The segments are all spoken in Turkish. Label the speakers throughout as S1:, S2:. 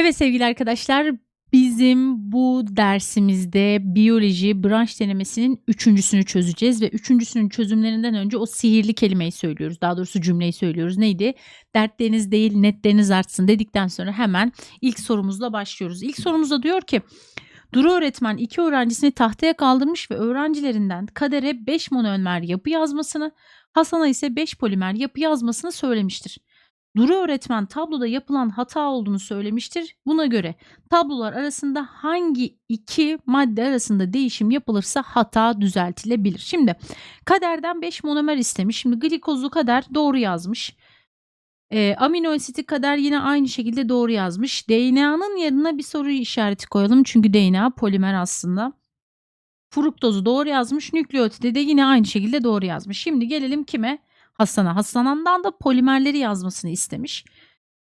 S1: Evet sevgili arkadaşlar, bizim bu dersimizde biyoloji branş denemesinin üçüncüsünü çözeceğiz ve üçüncüsünün çözümlerinden önce o sihirli kelimeyi söylüyoruz. Daha doğrusu cümleyi söylüyoruz. Neydi? Dertleriniz değil netleriniz artsın dedikten sonra hemen ilk sorumuzla başlıyoruz. İlk sorumuzda diyor ki Duru öğretmen iki öğrencisini tahtaya kaldırmış ve öğrencilerinden Kader'e 5 monomer yapı yazmasını, Hasan'a ise 5 polimer yapı yazmasını söylemiştir. Duru öğretmen tabloda yapılan hata olduğunu söylemiştir. Buna göre tablolar arasında hangi iki madde arasında değişim yapılırsa hata düzeltilebilir. Şimdi kaderden 5 monomer istemiş. Şimdi glikozu kader doğru yazmış. E, amino asiti kader yine aynı şekilde doğru yazmış. DNA'nın yanına bir soru işareti koyalım. Çünkü DNA polimer aslında. Fruktozu doğru yazmış. Nükleotide de yine aynı şekilde doğru yazmış. Şimdi gelelim kime? Hasan'a. Hasan'dan da polimerleri yazmasını istemiş.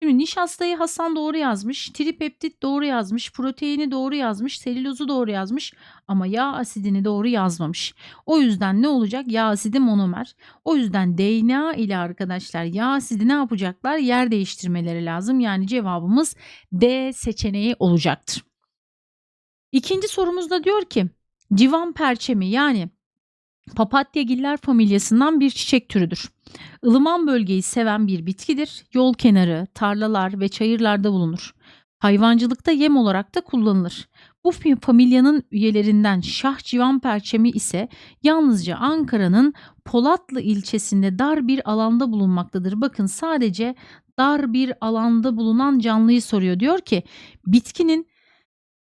S1: Şimdi nişastayı Hasan doğru yazmış, tripeptit doğru yazmış, proteini doğru yazmış, selülozu doğru yazmış ama yağ asidini doğru yazmamış. O yüzden ne olacak? Yağ asidi monomer. O yüzden DNA ile arkadaşlar yağ asidi ne yapacaklar? Yer değiştirmeleri lazım. Yani cevabımız D seçeneği olacaktır. İkinci sorumuzda diyor ki civan perçemi yani papatyagiller familyasından bir çiçek türüdür. Ilıman bölgeyi seven bir bitkidir. Yol kenarı, tarlalar ve çayırlarda bulunur. Hayvancılıkta yem olarak da kullanılır. Bu familyanın üyelerinden şah civan perçemi ise yalnızca Ankara'nın Polatlı ilçesinde dar bir alanda bulunmaktadır. Bakın sadece dar bir alanda bulunan canlıyı soruyor. Diyor ki bitkinin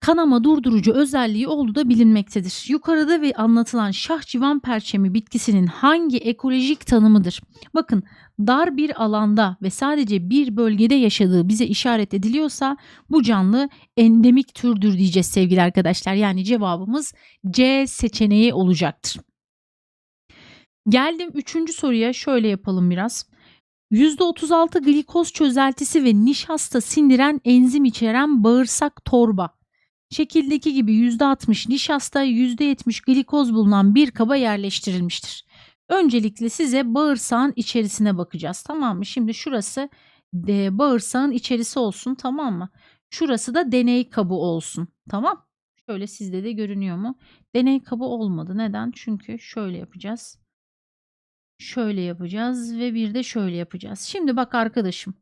S1: kanama durdurucu özelliği olduğu da bilinmektedir. Yukarıda ve anlatılan şah civan perçemi bitkisinin hangi ekolojik tanımıdır? Bakın dar bir alanda ve sadece bir bölgede yaşadığı bize işaret ediliyorsa bu canlı endemik türdür diyeceğiz sevgili arkadaşlar. Yani cevabımız C seçeneği olacaktır. Geldim üçüncü soruya şöyle yapalım biraz. %36 glikoz çözeltisi ve nişasta sindiren enzim içeren bağırsak torba Şekildeki gibi %60 nişasta, %70 glikoz bulunan bir kaba yerleştirilmiştir. Öncelikle size bağırsağın içerisine bakacağız tamam mı? Şimdi şurası de, bağırsağın içerisi olsun tamam mı? Şurası da deney kabı olsun tamam. Şöyle sizde de görünüyor mu? Deney kabı olmadı. Neden? Çünkü şöyle yapacağız. Şöyle yapacağız ve bir de şöyle yapacağız. Şimdi bak arkadaşım.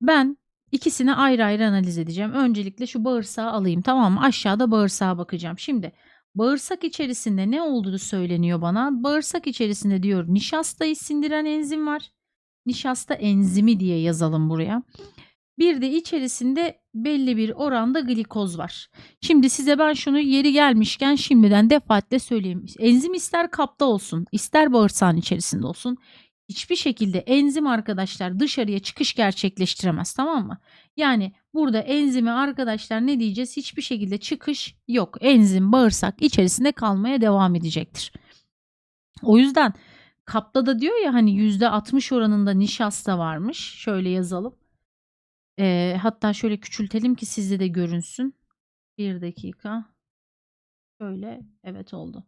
S1: Ben İkisini ayrı ayrı analiz edeceğim. Öncelikle şu bağırsağı alayım tamam mı? Aşağıda bağırsağa bakacağım. Şimdi bağırsak içerisinde ne olduğu söyleniyor bana. Bağırsak içerisinde diyor nişastayı sindiren enzim var. Nişasta enzimi diye yazalım buraya. Bir de içerisinde belli bir oranda glikoz var. Şimdi size ben şunu yeri gelmişken şimdiden defaatle söyleyeyim. Enzim ister kapta olsun, ister bağırsağın içerisinde olsun hiçbir şekilde enzim arkadaşlar dışarıya çıkış gerçekleştiremez tamam mı? Yani burada enzimi arkadaşlar ne diyeceğiz? Hiçbir şekilde çıkış yok. Enzim bağırsak içerisinde kalmaya devam edecektir. O yüzden kapta da diyor ya hani %60 oranında nişasta varmış. Şöyle yazalım. Ee, hatta şöyle küçültelim ki sizde de görünsün. Bir dakika. Şöyle evet oldu.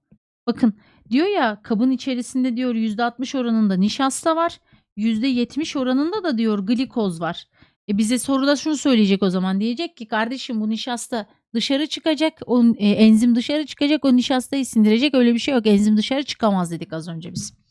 S1: Bakın diyor ya kabın içerisinde diyor %60 oranında nişasta var. %70 oranında da diyor glikoz var. E bize soruda şunu söyleyecek o zaman diyecek ki kardeşim bu nişasta dışarı çıkacak. O e, enzim dışarı çıkacak. O nişastayı sindirecek. Öyle bir şey yok. Enzim dışarı çıkamaz dedik az önce biz.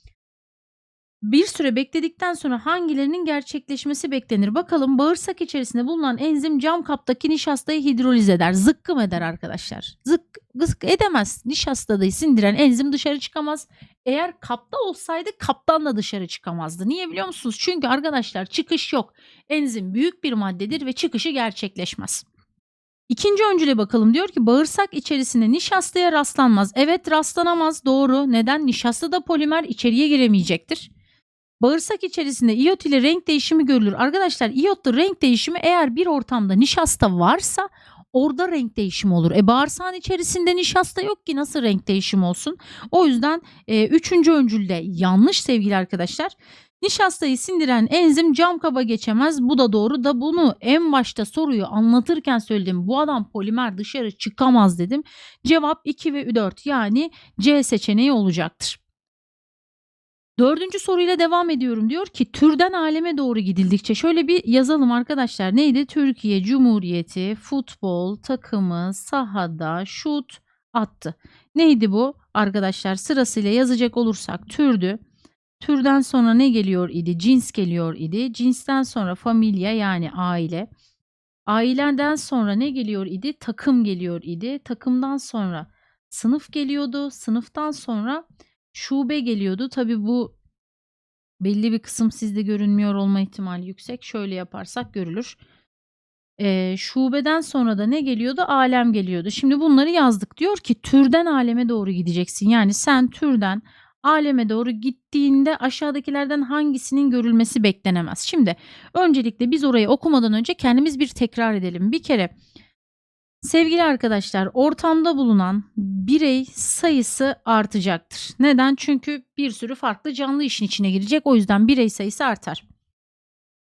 S1: Bir süre bekledikten sonra hangilerinin gerçekleşmesi beklenir? Bakalım bağırsak içerisinde bulunan enzim cam kaptaki nişastayı hidroliz eder. Zıkkım eder arkadaşlar. Zık, zık edemez. Nişastayı sindiren enzim dışarı çıkamaz. Eğer kapta olsaydı kaptan da dışarı çıkamazdı. Niye biliyor musunuz? Çünkü arkadaşlar çıkış yok. Enzim büyük bir maddedir ve çıkışı gerçekleşmez. İkinci öncüle bakalım diyor ki bağırsak içerisinde nişastaya rastlanmaz. Evet rastlanamaz doğru. Neden? Nişasta da polimer içeriye giremeyecektir. Bağırsak içerisinde iot ile renk değişimi görülür. Arkadaşlar iyotlu renk değişimi eğer bir ortamda nişasta varsa orada renk değişimi olur. E bağırsağın içerisinde nişasta yok ki nasıl renk değişimi olsun? O yüzden e, üçüncü öncülde yanlış sevgili arkadaşlar. Nişastayı sindiren enzim cam kaba geçemez. Bu da doğru da bunu en başta soruyu anlatırken söyledim. Bu adam polimer dışarı çıkamaz dedim. Cevap 2 ve 4 yani C seçeneği olacaktır. Dördüncü soruyla devam ediyorum. Diyor ki türden aleme doğru gidildikçe şöyle bir yazalım arkadaşlar. Neydi? Türkiye Cumhuriyeti futbol takımı sahada şut attı. Neydi bu? Arkadaşlar sırasıyla yazacak olursak türdü. Türden sonra ne geliyor idi? Cins geliyor idi. Cinsten sonra familya yani aile. Aileden sonra ne geliyor idi? Takım geliyor idi. Takımdan sonra sınıf geliyordu. Sınıftan sonra şube geliyordu. Tabi bu belli bir kısım sizde görünmüyor olma ihtimali yüksek. Şöyle yaparsak görülür. Ee, şubeden sonra da ne geliyordu? Alem geliyordu. Şimdi bunları yazdık. Diyor ki türden aleme doğru gideceksin. Yani sen türden aleme doğru gittiğinde aşağıdakilerden hangisinin görülmesi beklenemez. Şimdi öncelikle biz orayı okumadan önce kendimiz bir tekrar edelim. Bir kere sevgili arkadaşlar ortamda bulunan birey sayısı artacaktır. Neden? Çünkü bir sürü farklı canlı işin içine girecek. O yüzden birey sayısı artar.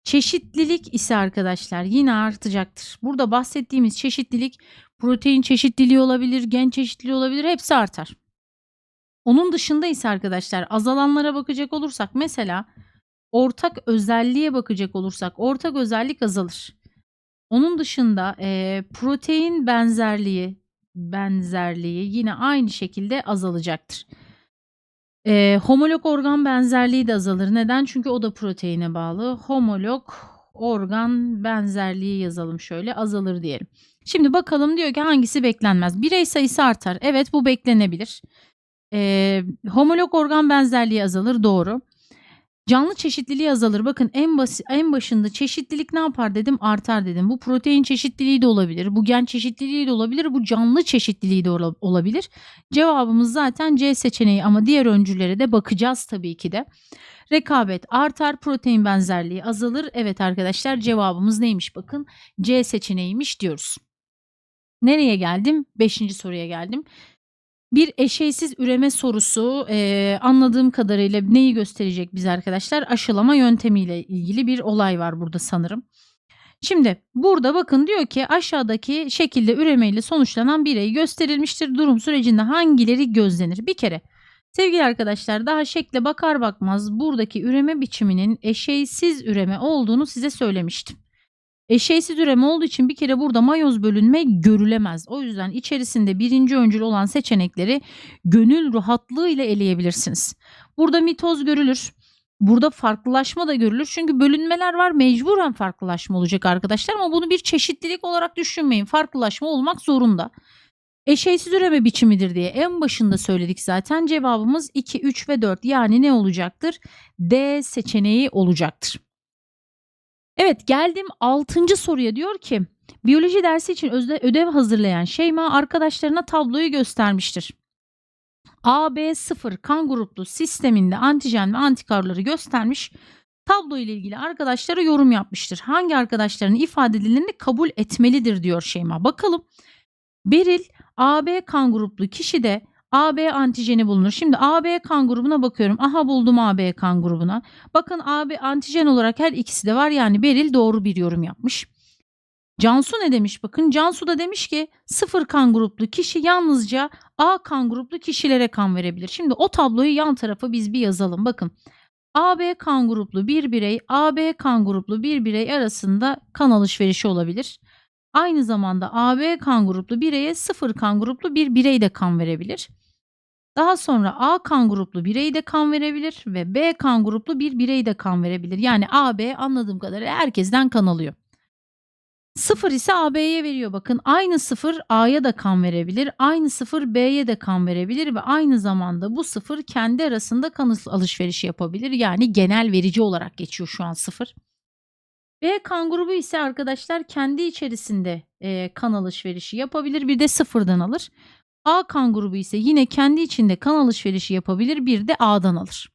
S1: Çeşitlilik ise arkadaşlar yine artacaktır. Burada bahsettiğimiz çeşitlilik protein çeşitliliği olabilir, gen çeşitliliği olabilir hepsi artar. Onun dışında ise arkadaşlar azalanlara bakacak olursak mesela ortak özelliğe bakacak olursak ortak özellik azalır. Onun dışında e, protein benzerliği benzerliği yine aynı şekilde azalacaktır. E, homolog organ benzerliği de azalır. Neden? Çünkü o da proteine bağlı. Homolog organ benzerliği yazalım şöyle azalır diyelim. Şimdi bakalım diyor ki hangisi beklenmez? Birey sayısı artar. Evet bu beklenebilir. E, homolog organ benzerliği azalır doğru. Canlı çeşitliliği azalır. Bakın en basit en başında çeşitlilik ne yapar dedim? Artar dedim. Bu protein çeşitliliği de olabilir. Bu gen çeşitliliği de olabilir. Bu canlı çeşitliliği de ola- olabilir. Cevabımız zaten C seçeneği ama diğer öncüllere de bakacağız tabii ki de. Rekabet artar, protein benzerliği azalır. Evet arkadaşlar cevabımız neymiş bakın. C seçeneğiymiş diyoruz. Nereye geldim? Beşinci soruya geldim. Bir eşeysiz üreme sorusu eee, anladığım kadarıyla neyi gösterecek bize arkadaşlar? Aşılama yöntemiyle ilgili bir olay var burada sanırım. Şimdi burada bakın diyor ki aşağıdaki şekilde üremeyle sonuçlanan birey gösterilmiştir. Durum sürecinde hangileri gözlenir? Bir kere sevgili arkadaşlar daha şekle bakar bakmaz buradaki üreme biçiminin eşeysiz üreme olduğunu size söylemiştim. Eşeysiz üreme olduğu için bir kere burada mayoz bölünme görülemez. O yüzden içerisinde birinci öncül olan seçenekleri gönül rahatlığıyla eleyebilirsiniz. Burada mitoz görülür. Burada farklılaşma da görülür. Çünkü bölünmeler var mecburen farklılaşma olacak arkadaşlar ama bunu bir çeşitlilik olarak düşünmeyin. Farklılaşma olmak zorunda. Eşeysiz üreme biçimidir diye en başında söyledik zaten. Cevabımız 2, 3 ve 4 yani ne olacaktır? D seçeneği olacaktır. Evet geldim 6. soruya diyor ki biyoloji dersi için ödev hazırlayan Şeyma arkadaşlarına tabloyu göstermiştir. AB0 kan gruplu sisteminde antijen ve antikorları göstermiş. Tablo ile ilgili arkadaşlara yorum yapmıştır. Hangi arkadaşların ifade edildiğini kabul etmelidir diyor Şeyma. Bakalım. Beril AB kan gruplu kişide AB antijeni bulunur. Şimdi AB kan grubuna bakıyorum. Aha buldum AB kan grubuna. Bakın AB antijen olarak her ikisi de var. Yani Beril doğru bir yorum yapmış. Cansu ne demiş? Bakın Cansu da demiş ki sıfır kan gruplu kişi yalnızca A kan gruplu kişilere kan verebilir. Şimdi o tabloyu yan tarafa biz bir yazalım. Bakın AB kan gruplu bir birey AB kan gruplu bir birey arasında kan alışverişi olabilir. Aynı zamanda AB kan gruplu bireye sıfır kan gruplu bir birey de kan verebilir. Daha sonra A kan gruplu birey de kan verebilir ve B kan gruplu bir birey de kan verebilir. Yani AB anladığım kadarıyla herkesten kan alıyor. Sıfır ise AB'ye veriyor bakın. Aynı sıfır A'ya da kan verebilir. Aynı sıfır B'ye de kan verebilir ve aynı zamanda bu sıfır kendi arasında kan alışverişi yapabilir. Yani genel verici olarak geçiyor şu an sıfır. B kan grubu ise arkadaşlar kendi içerisinde e, kan alışverişi yapabilir. Bir de sıfırdan alır. A kan grubu ise yine kendi içinde kan alışverişi yapabilir. Bir de A'dan alır.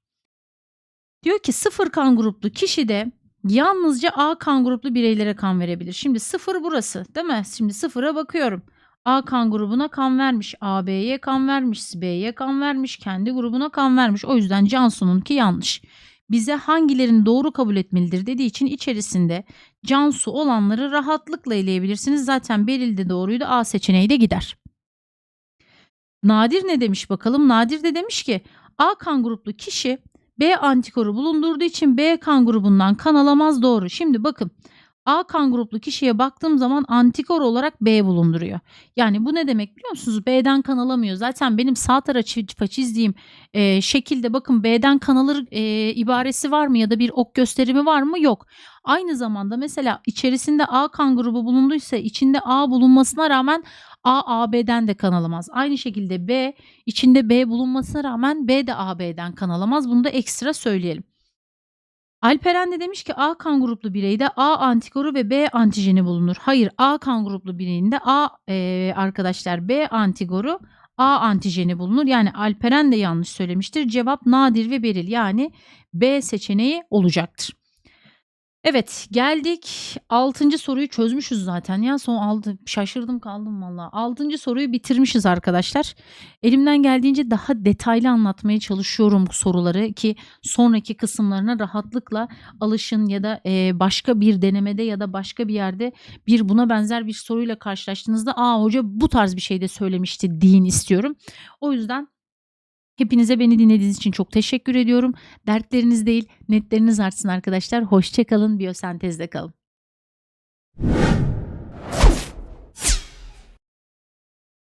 S1: Diyor ki sıfır kan gruplu kişi de yalnızca A kan gruplu bireylere kan verebilir. Şimdi sıfır burası değil mi? Şimdi sıfıra bakıyorum. A kan grubuna kan vermiş, AB'ye kan vermiş, B'ye kan vermiş, kendi grubuna kan vermiş. O yüzden Cansu'nunki yanlış. Bize hangilerini doğru kabul etmelidir dediği için içerisinde Cansu olanları rahatlıkla eleyebilirsiniz. Zaten Beril de doğruydu. A seçeneği de gider. Nadir ne demiş bakalım? Nadir de demiş ki A kan gruplu kişi B antikoru bulundurduğu için B kan grubundan kan alamaz doğru. Şimdi bakın A kan gruplu kişiye baktığım zaman antikor olarak B bulunduruyor. Yani bu ne demek biliyor musunuz? B'den kan alamıyor. Zaten benim sağ tarafa çizdiğim e, şekilde bakın B'den kan alır e, ibaresi var mı ya da bir ok gösterimi var mı? Yok. Aynı zamanda mesela içerisinde A kan grubu bulunduysa içinde A bulunmasına rağmen A AB'den de kan alamaz. Aynı şekilde B içinde B bulunmasına rağmen B de AB'den kan alamaz. Bunu da ekstra söyleyelim. Alperen de demiş ki A kan gruplu bireyde A antikoru ve B antijeni bulunur. Hayır A kan gruplu bireyinde A e, arkadaşlar B antikoru A antijeni bulunur. Yani Alperen de yanlış söylemiştir. Cevap nadir ve beril yani B seçeneği olacaktır. Evet geldik 6. soruyu çözmüşüz zaten ya son aldı şaşırdım kaldım valla 6. soruyu bitirmişiz arkadaşlar elimden geldiğince daha detaylı anlatmaya çalışıyorum bu soruları ki sonraki kısımlarına rahatlıkla alışın ya da e, başka bir denemede ya da başka bir yerde bir buna benzer bir soruyla karşılaştığınızda aa hoca bu tarz bir şey de söylemişti deyin istiyorum o yüzden Hepinize beni dinlediğiniz için çok teşekkür ediyorum. Dertleriniz değil, netleriniz artsın arkadaşlar. Hoşçakalın, biyosentezde kalın.